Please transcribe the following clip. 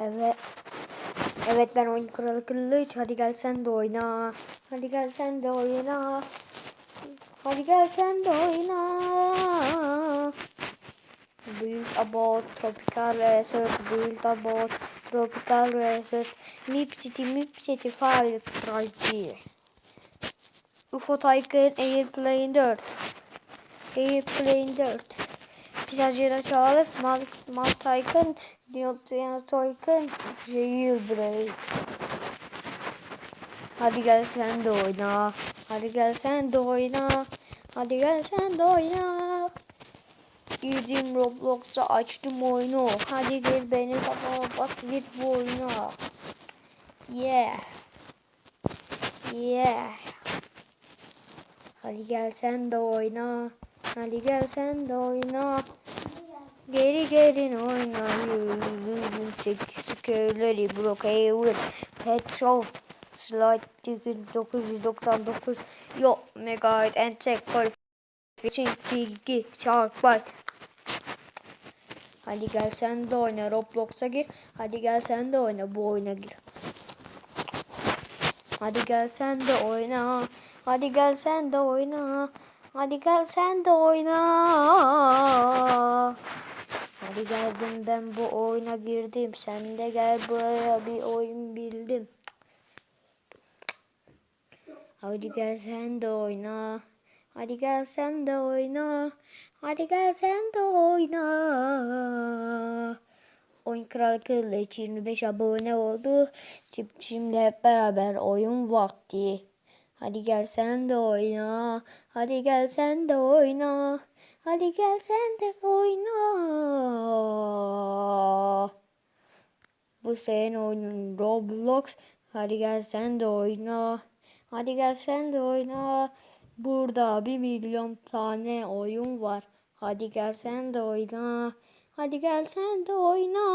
Evet. Evet ben oyun kralı kılıç. Hadi gel sen de oyna. Hadi gel sen de oyna. Hadi gel sen de oyna. Build about tropical resort. Build about tropical resort. Mip city, mip city, fire tragedy. UFO Tycoon Airplane 4. Airplane 4. Pizzacıda Charles, Mal, Mal Tycoon, Dinotrino Tycoon, Jailbreak. Hadi gel sen de oyna. Hadi gel sen de oyna. Hadi gel sen de oyna. Girdim Roblox'a açtım oyunu. Hadi gel beni kafama bas git bu oyuna. Yeah. Yeah. Hadi gel sen de oyna. Hadi gel sen de oyna. Geri gelin oyna. Security Brookhaven. Petrol. Slide 999. Yo. Megabyte and check qualification. Bilgi. Shark byte. Hadi gel sen de oyna. Roblox'a gir. Hadi gel sen de oyna. Bu oyuna gir. Hadi gel sen de oyna. Hadi gel sen de oyna. Hadi gel sen de oyna. Hadi geldim ben bu oyuna girdim. Sen de gel buraya bir oyun bildim. Hadi gel sen de oyna. Hadi gel sen de oyna. Hadi gel sen de oyna. Oyun Kralı Kılıç 25 abone oldu. Şimdi hep beraber oyun vakti. Hadi gel sen de oyna. Hadi gel sen de oyna. Hadi gel sen de oyna. Bu senin oyunun Roblox. Hadi gel sen de oyna. Hadi gel sen de oyna. Burada bir milyon tane oyun var. Hadi gel sen de oyna. Hadi gel sen de oyna.